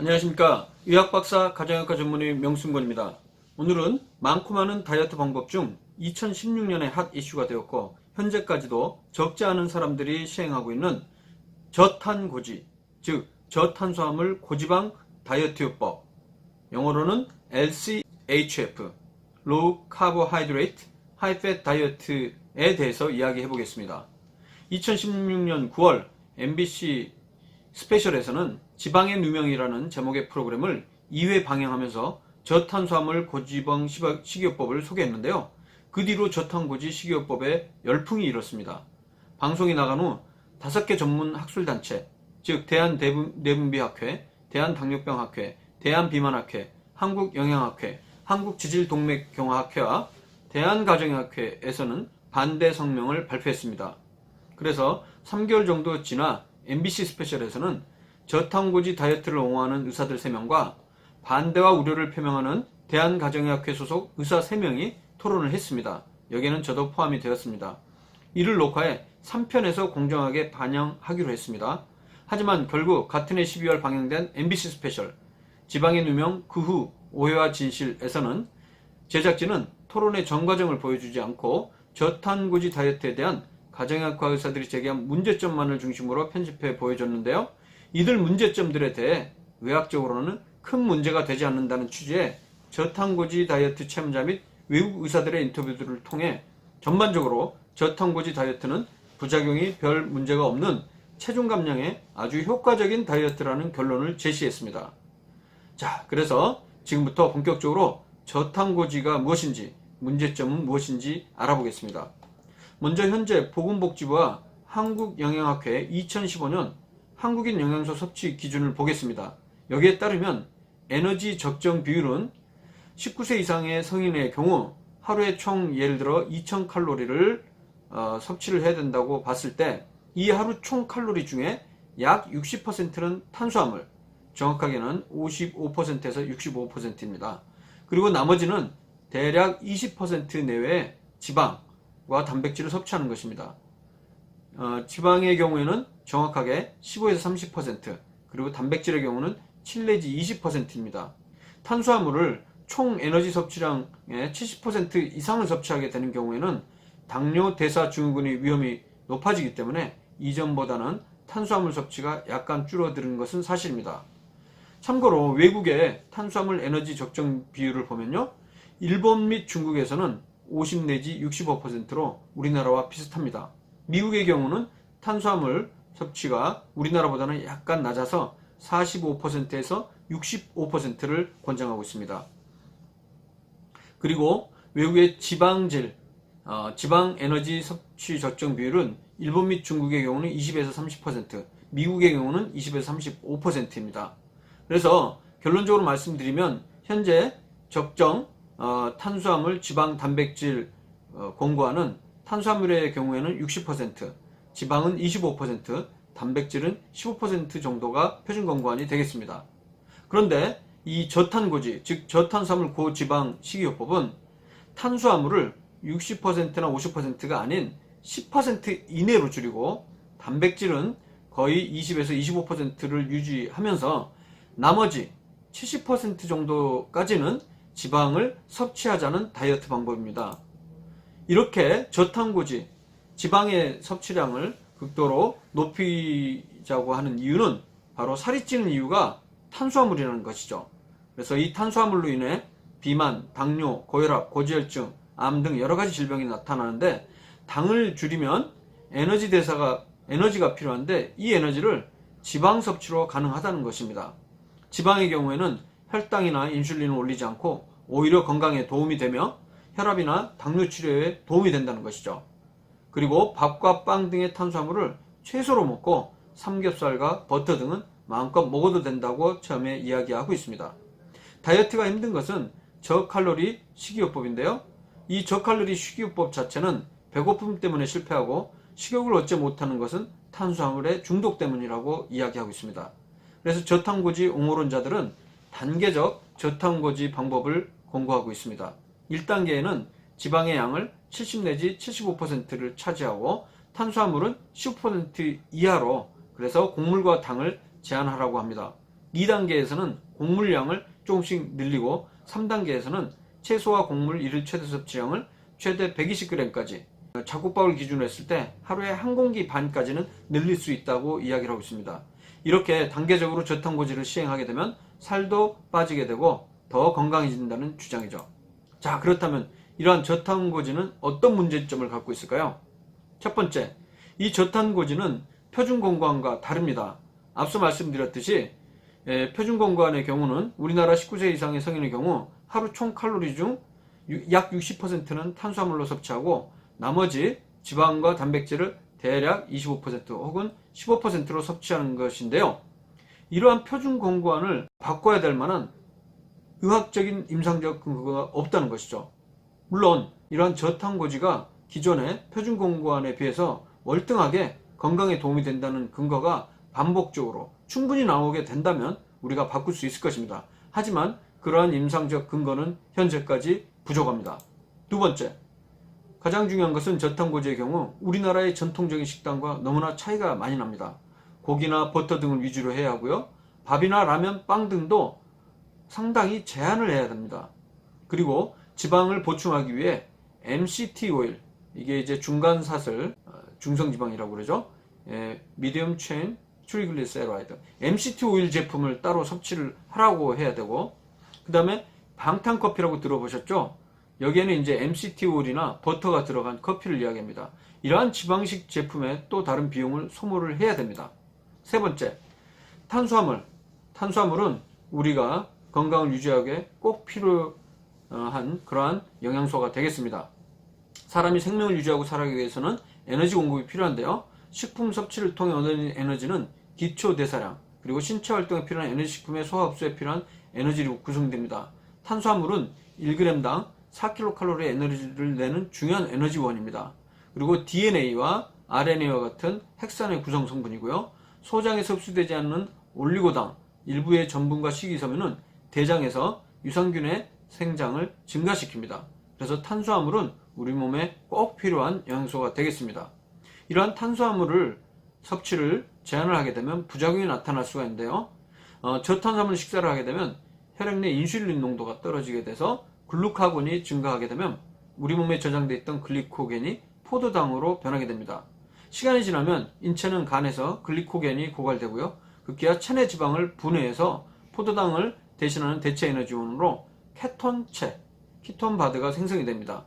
안녕하십니까. 의학박사 가정의학과 전문의 명순권입니다. 오늘은 많고 많은 다이어트 방법 중 2016년에 핫 이슈가 되었고 현재까지도 적지 않은 사람들이 시행하고 있는 저탄고지, 즉 저탄수화물 고지방 다이어트요법, 영어로는 LCHF, Low Carbohydrate High Fat Diet에 대해서 이야기해 보겠습니다. 2016년 9월 MBC 스페셜에서는 지방의 누명이라는 제목의 프로그램을 2회 방영하면서 저탄수화물 고지방 식이요법을 소개했는데요. 그 뒤로 저탄고지 식이요법에 열풍이 일었습니다. 방송이 나간 후 다섯 개 전문 학술단체, 즉 대한내분비학회, 대한당뇨병학회, 대한비만학회, 한국영양학회, 한국지질동맥경화학회와 대한가정의학회에서는 반대 성명을 발표했습니다. 그래서 3개월 정도 지나 MBC 스페셜에서는 저탄고지 다이어트를 옹호하는 의사들 3명과 반대와 우려를 표명하는 대한가정의학회 소속 의사 3명이 토론을 했습니다. 여기에는 저도 포함이 되었습니다. 이를 녹화해 3편에서 공정하게 반영하기로 했습니다. 하지만 결국 같은 해 12월 방영된 MBC 스페셜 지방의 누명 그 후 오해와 진실에서는 제작진은 토론의 전 과정을 보여주지 않고 저탄고지 다이어트에 대한 가정의학과 의사들이 제기한 문제점만을 중심으로 편집해 보여줬는데요. 이들 문제점들에 대해 의학적으로는 큰 문제가 되지 않는다는 취지의 저탄고지 다이어트 체험자 및 외국 의사들의 인터뷰들을 통해 전반적으로 저탄고지 다이어트는 부작용이 별 문제가 없는 체중 감량에 아주 효과적인 다이어트라는 결론을 제시했습니다. 자, 그래서 지금부터 본격적으로 저탄고지가 무엇인지, 문제점은 무엇인지 알아보겠습니다. 먼저 현재 보건복지부와 한국영양학회 2015년 한국인 영양소 섭취 기준을 보겠습니다. 여기에 따르면 에너지 적정 비율은 19세 이상의 성인의 경우 하루에 총 예를 들어 2000칼로리를 어, 섭취를 해야 된다고 봤을 때 이 하루 총 칼로리 중에 약 60%는 탄수화물, 정확하게는 55%에서 65%입니다. 그리고 나머지는 대략 20% 내외의 지방과 단백질을 섭취하는 것입니다. 어, 지방의 경우에는 정확하게 15에서 30%, 그리고 단백질의 경우는 7 내지 20%입니다. 탄수화물을 총 에너지 섭취량의 70% 이상을 섭취하게 되는 경우에는 당뇨 대사 증후군의 위험이 높아지기 때문에 이전보다는 탄수화물 섭취가 약간 줄어드는 것은 사실입니다. 참고로 외국의 탄수화물 에너지 적정 비율을 보면요. 일본 및 중국에서는 50 내지 65%로 우리나라와 비슷합니다. 미국의 경우는 탄수화물 섭취가 우리나라보다는 약간 낮아서 45%에서 65%를 권장하고 있습니다. 그리고 외국의 지방질, 어, 지방 에너지 섭취 적정 비율은 일본 및 중국의 경우는 20에서 30%, 미국의 경우는 20에서 35%입니다. 그래서 결론적으로 말씀드리면 현재 적정 어, 탄수화물, 지방, 단백질 어, 공고하는 탄수화물의 경우에는 60%, 지방은 25%, 단백질은 15% 정도가 표준 권고안이 되겠습니다. 그런데 이 저탄고지, 즉 저탄수화물 고지방 식이요법은 탄수화물을 60%나 50%가 아닌 10% 이내로 줄이고 단백질은 거의 20에서 25%를 유지하면서 나머지 70% 정도까지는 지방을 섭취하자는 다이어트 방법입니다. 이렇게 저탄고지, 지방의 섭취량을 극도로 높이자고 하는 이유는 바로 살이 찌는 이유가 탄수화물이라는 것이죠. 그래서 이 탄수화물로 인해 비만, 당뇨, 고혈압, 고지혈증, 암 등 여러 가지 질병이 나타나는데 당을 줄이면 에너지 대사가 에너지가 필요한데 이 에너지를 지방 섭취로 가능하다는 것입니다. 지방의 경우에는 혈당이나 인슐린을 올리지 않고 오히려 건강에 도움이 되며 혈압이나 당뇨 치료에 도움이 된다는 것이죠. 그리고 밥과 빵 등의 탄수화물을 최소로 먹고 삼겹살과 버터 등은 마음껏 먹어도 된다고 처음에 이야기하고 있습니다. 다이어트가 힘든 것은 저칼로리 식이요법인데요. 이 저칼로리 식이요법 자체는 배고픔 때문에 실패하고 식욕을 얻지 못하는 것은 탄수화물의 중독 때문이라고 이야기하고 있습니다. 그래서 저탄고지 옹호론자들은 단계적 저탄고지 방법을 권고하고 있습니다. 1단계에는 지방의 양을 70 내지 75%를 차지하고 탄수화물은 15% 이하로 그래서 곡물과 당을 제한하라고 합니다. 2단계에서는 곡물량을 조금씩 늘리고 3단계에서는 채소와 곡물 일일 최대 섭취량을 최대 120g까지 작곡밥을 기준으로 했을 때 하루에 한 공기 반까지는 늘릴 수 있다고 이야기를 하고 있습니다. 이렇게 단계적으로 저탄고지를 시행하게 되면 살도 빠지게 되고 더 건강해진다는 주장이죠. 자, 그렇다면 이러한 저탄고지는 어떤 문제점을 갖고 있을까요? 첫 번째, 이 저탄고지는 표준공고안과 다릅니다. 앞서 말씀드렸듯이 예, 표준공고안의 경우는 우리나라 19세 이상의 성인의 경우 하루 총 칼로리 중 약 60%는 탄수화물로 섭취하고 나머지 지방과 단백질을 대략 25% 혹은 15%로 섭취하는 것인데요. 이러한 표준공고안을 바꿔야 될 만한 의학적인 임상적 근거가 없다는 것이죠. 물론 이러한 저탄고지가 기존의 표준공고안에 비해서 월등하게 건강에 도움이 된다는 근거가 반복적으로 충분히 나오게 된다면 우리가 바꿀 수 있을 것입니다. 하지만 그러한 임상적 근거는 현재까지 부족합니다. 두 번째, 가장 중요한 것은 저탄고지의 경우 우리나라의 전통적인 식단과 너무나 차이가 많이 납니다. 고기나 버터 등을 위주로 해야 하고요. 밥이나 라면, 빵 등도 상당히 제한을 해야 됩니다. 그리고 지방을 보충하기 위해 MCT 오일, 이게 이제 중간 사슬, 어, 중성 지방이라고 그러죠. 미디엄 체인 트리글리세라이드, MCT 오일 제품을 따로 섭취를 하라고 해야 되고, 그 다음에 방탄 커피라고 들어보셨죠? 여기에는 이제 MCT 오일이나 버터가 들어간 커피를 이야기합니다. 이러한 지방식 제품에 또 다른 비용을 소모를 해야 됩니다. 세 번째, 탄수화물. 탄수화물은 우리가 건강을 유지하기에 꼭 필요 한 그러한 영양소가 되겠습니다. 사람이 생명을 유지하고 살아가기 위해서는 에너지 공급이 필요한데요. 식품 섭취를 통해 얻는 에너지는 기초 대사량, 그리고 신체 활동에 필요한 에너지 식품의 소화 흡수에 필요한 에너지로 구성됩니다. 탄수화물은 1g당 4kcal의 에너지를 내는 중요한 에너지원입니다. 그리고 DNA와 RNA와 같은 핵산의 구성 성분이고요. 소장에서 흡수되지 않는 올리고당, 일부의 전분과 식이섬유는 대장에서 유산균의 생장을 증가시킵니다. 그래서 탄수화물은 우리 몸에 꼭 필요한 영양소가 되겠습니다. 이러한 탄수화물을 섭취를 제한을 하게 되면 부작용이 나타날 수가 있는데요. 어, 저탄수화물 식사를 하게 되면 혈액 내 인슐린 농도가 떨어지게 돼서 글루카곤이 증가하게 되면 우리 몸에 저장돼 있던 글리코겐이 포도당으로 변하게 됩니다. 시간이 지나면 인체는 간에서 글리코겐이 고갈되고요. 급기야 체내 지방을 분해해서 포도당을 대신하는 대체 에너지원으로 케톤체, 키톤바드가 생성이 됩니다.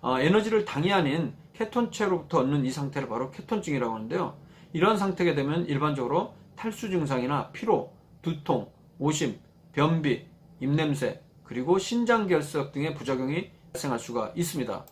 어, 에너지를 당이 아닌 케톤체로부터 얻는 이 상태를 바로 케톤증이라고 하는데요. 이러한 상태가 되면 일반적으로 탈수 증상이나 피로, 두통, 오심, 변비, 입냄새, 그리고 신장결석 등의 부작용이 발생할 수가 있습니다.